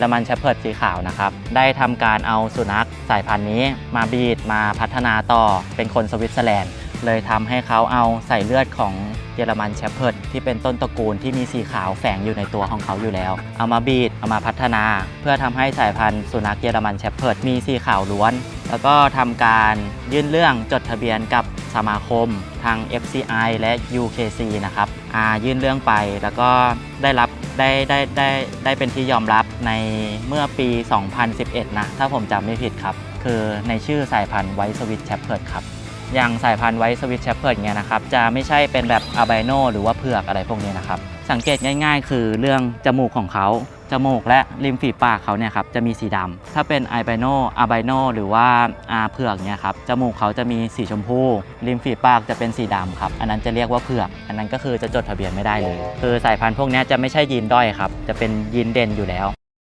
และมันแชปเพิร์ดสีขาวนะครับ ได้ทำการเอาสุนัขสายพันธุ์นี้มาบีดมาพัฒนาต่อเป็นคนสวิตเซอร์แลนด์ เลยทำให้เขาเอาใส่เลือดของเยอรมันแชปเพิร์ดที่เป็นต้นตระกูลที่มีสีขาวแฝงอยู่ในตัวของเขาอยู่แล้ว เอามาบีดเอามาพัฒนา เพื่อทำให้สายพันธุ์สุนัขเยอรมันแชปเพิร์ดมีสีขาวล้วน แล้วก็ทำการยื่นเรื่องจดทะเบียนกับสมาคมทาง FCI และ UKC นะครับอายื่นเรื่องไปแล้วก็ได้รับ ได้ได้ได้ได้เป็นที่ยอมรับในเมื่อปี 2011 นะ ถ้าผมจำไม่ผิดครับ คือในชื่อสายพันธุ์ไวท์สวิตแชปเพิร์ดครับ อย่างสายพันธุ์ไวท์สวิตแชปเพิร์ดเนี่ยนะครับจะไม่ใช่เป็นแบบอาไบโนหรือว่าเผือกอะไรพวกนี้นะครับสังเกตง่าย ๆ คือเรื่องจมูกของเขาจมูกและริมฝีปากเขาเนี่ยครับจะมีสีดำถ้าเป็นไอไบโนอาไบโนหรือว่าอาเผือกเนี่ยครับจมูกเขาจะมีสีชมพู ริมฝีปากจะเป็นสีดำครับอันนั้นจะเรียกว่าเผือก อันนั้นก็คือจะจดทะเบียนไม่ได้เลย คือสายพันธุ์พวกนี้จะไม่ใช่ยีนด้อยครับจะเป็นยีนเด่นอยู่แล้ว